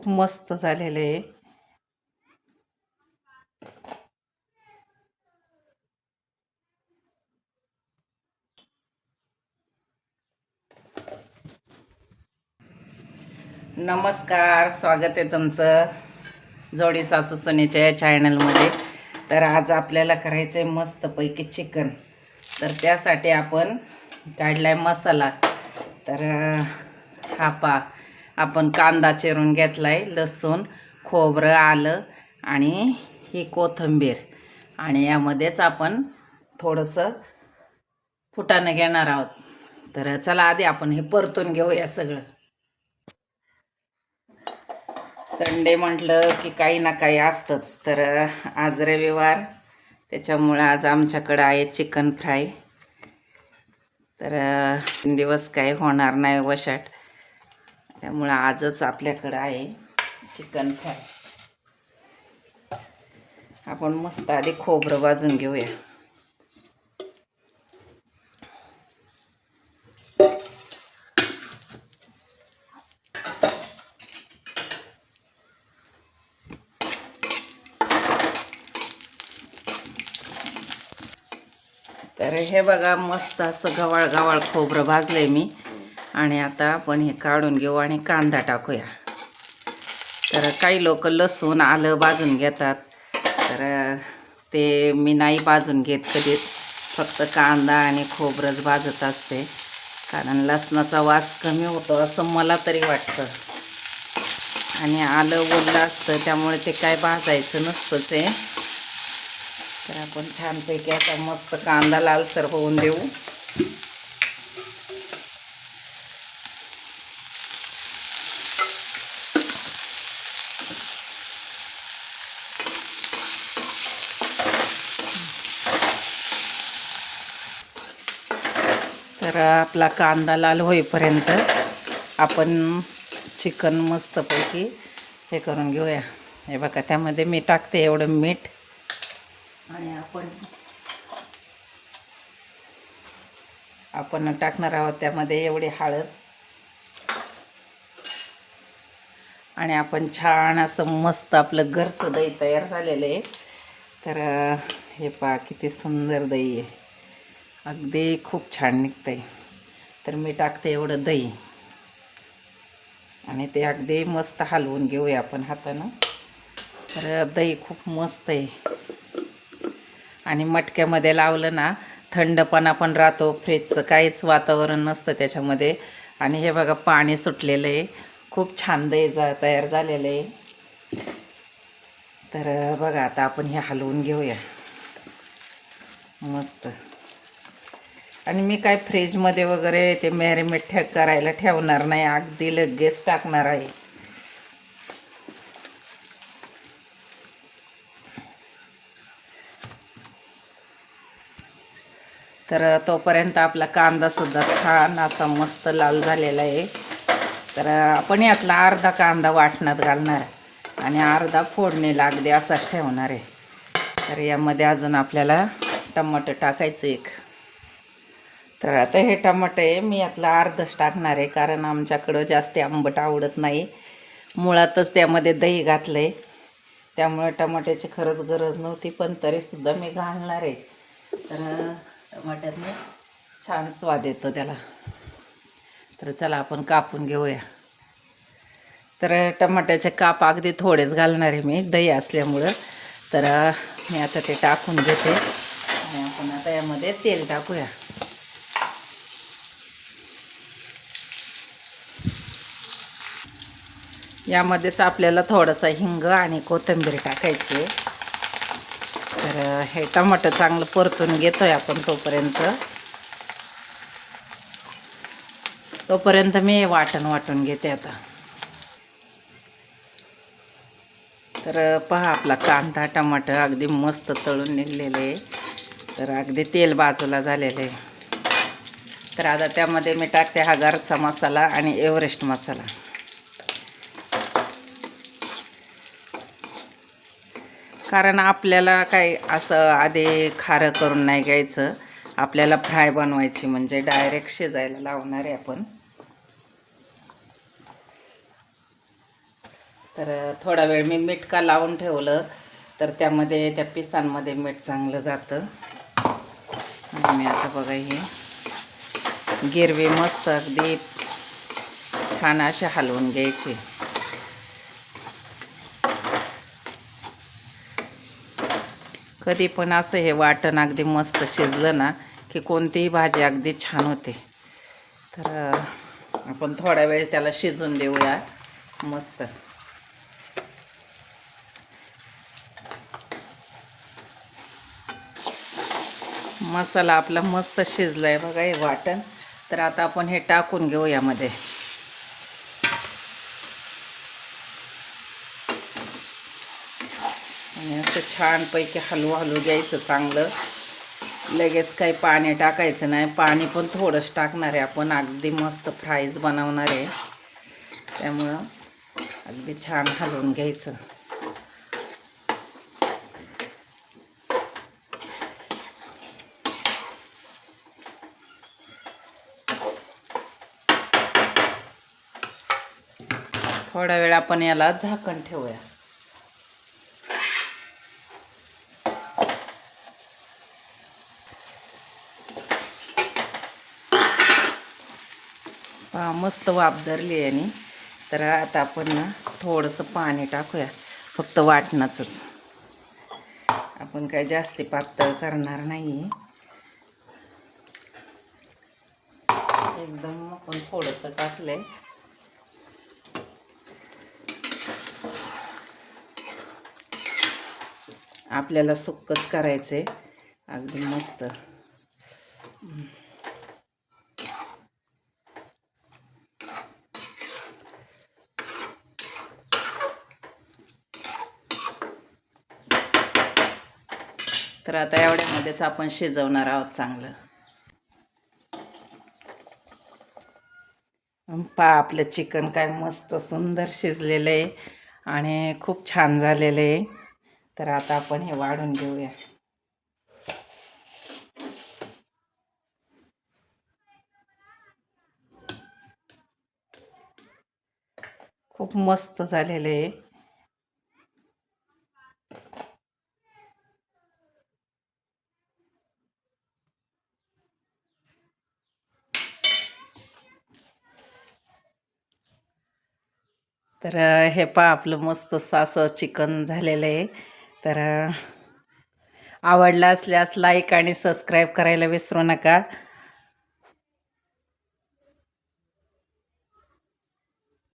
खूप मस्त झालेलं आहे. नमस्कार स्वागत आहे तुमचं जोडी सासू सुनेच्या या चॅनलमध्ये तर आज आपल्याला करायचं आहे मस्तपैकी चिकन. तर त्यासाठी आपण काढला आहे मसाला. तर हा पा आपण कांदा चिरून घेतला आहे लसूण खोबरं आलं आणि ही कोथिंबीर. आणि यामध्येच आपण थोडंसं फुटाणं घेणार आहोत. तर चला आधी आपण हे परतून घेऊया सगळं. संडे म्हटलं की काही ना काही असतंच. तर आज रविवार त्याच्यामुळं आज आमच्याकडं आहे चिकन फ्राय. तर तीन दिवस काही होणार नाही वशाट त्यामुळं आजच आपल्याकडं आहे चिकन फ्राय. आपण मस्त आधी खोबरं भाजून घेऊया. तर हे बघा मस्त असं गवाळ गवाळ खोबरं भाजलंय मी. आणि आता आपण हे काढून घेऊ आणि कांदा टाकूया. तर काही लोक लसूण आलं भाजून घेतात. तर ते मी नाही भाजून घेत कधीच. फक्त कांदा आणि खोबरंच भाजत असते. कारण लसणाचा वास कमी होतो असं मला तरी वाटतं. आणि आलं ओलं असतं त्यामुळे ते काय भाजायचं नसतं ते तर आपण छानपैकी आता मस्त कांदा लालसर होऊन देऊ. तर आपला कांदा लाल होईपर्यंत आपण चिकन मस्तपैकी हे करून घेऊया. हे बघा त्यामध्ये मी टाकते एवढं मीठ. आणि आपण आपण टाकणार आहोत त्यामध्ये एवढी हळद. आणि आपण छान असं मस्त आपलं घरचं दही तयार झालेलं आहे. तर हे पहा किती सुंदर दही आहे. अगदी खूप छान निघतं आहे तर मी टाकते एवढं दही. आणि ते अगदी मस्त हलवून घेऊया आपण हातानं. तर दही खूप मस्त आहे आणि मटक्यामध्ये लावलं ना थंडपणा पण राहतो फ्रीजचं काहीच वातावरण नसतं त्याच्यामध्ये. आणि हे बघा पाणी सुटलेलं आहे खूप छान दही जा तयार झालेलं आहे तर बघा आता आपण हे हलवून घेऊया. मस्त. आणि मी काय फ्रीजमध्ये वगैरे ते मॅरिमेट ठे करायला ठेवणार नाही. अगदी लगेच टाकणार आहे. तर तोपर्यंत आपला कांदासुद्धा छान असा मस्त लाल झालेला आहे. तर आपण यातला अर्धा कांदा वाटणात घालणार. आणि अर्धा फोडणीला अगदी असाच ठेवणार आहे. तर यामध्ये अजून आपल्याला टमाटर टाकायचं एक. तर आता हे टमाटे मी यातला अर्धच टाकणार आहे कारण आमच्याकडं जास्त आंबट आवडत नाही. मुळातच त्यामध्ये दही घातलं आहे त्यामुळे टमाट्याची खरंच गरज नव्हती पण तरीसुद्धा मी घालणार आहे. तर टमाट्यातनं छान स्वाद येतो त्याला. तर चला आपण कापून घेऊया. तर टमाट्याचे काप अगदी थोडेच घालणार आहे मी दही असल्यामुळं. तर मी आता ते टाकून घेते. आणि आपण आता यामध्ये तेल टाकूया. यामध्येच आपल्याला थोडासा हिंग आणि कोथिंबीर टाकायची. आहे तर हे टमाटर चांगलं परतून घेतोय आपण तोपर्यंत. तोपर्यंत मी वाटण वाटून घेते आता. तर पहा आपला कांदा टमाटर अगदी मस्त तळून निघलेले. आहे तर अगदी तेल बाजूला झालेलं. आहे तर आता त्यामध्ये मी टाकते हा घरचा मसाला आणि एव्हरेस्ट मसाला. कारण आपल्याला काय असं आधी खारं करून नाही घ्यायचं. आपल्याला फ्राय बनवायची म्हणजे डायरेक्ट शिजायला लावणार आहे आपण. तर थोडा वेळ मी मीठ का लावून ठेवलं तर त्यामध्ये त्या पिसांमध्ये मीठ चांगलं जातं. आणि मी आता बघा हे गिरवी मस्त अगदी छान असे हलवून घ्यायचे. कधी पण असं हे वाटण अगदी मस्त शिजलं ना की कोणतीही भाजी अगदी छान होते. तर आपण थोडा वेळ त्याला शिजून देऊया. मस्त. मसाला आपला मस्त शिजला आहे बघा हे वाटण. तर आता आपण हे टाकून घेऊ यामध्ये आणि असं छानपैकी हलवू हलवू द्यायचं चांगलं. लगेच काही पाणी टाकायचं नाही. पाणी पण थोडंच टाकणार आहे आपण. अगदी मस्त फ्राईज बनवणार आहे. त्यामुळं अगदी छान हलवून घ्यायचं. थोडा वेळ आपण याला झाकण ठेवूया. मस्त वाफ धरली आहे आणि तर आता आपण ना थोडंसं पाणी टाकूया. फक्त वाटणाचंच. आपण काय जास्ती पातळ करणार नाही एकदम आपण थोडंसं टाकलंय. आपल्याला सुक्कच आहे अगदी मस्त. तर आता एवढ्यामध्येच आपण शिजवणार आहोत चांगलं. पा आपलं चिकन काय मस्त सुंदर शिजलेलं आहे आणि खूप छान झालेलं आहे. तर आता आपण हे वाढून घेऊया. खूप मस्त झालेलं आहे. तर हे पा आपलं मस्त असं चिकन झालेलं आहे. तर आवडला आवडलं असल्यास लाईक आणि सबस्क्राईब करायला विसरू नका.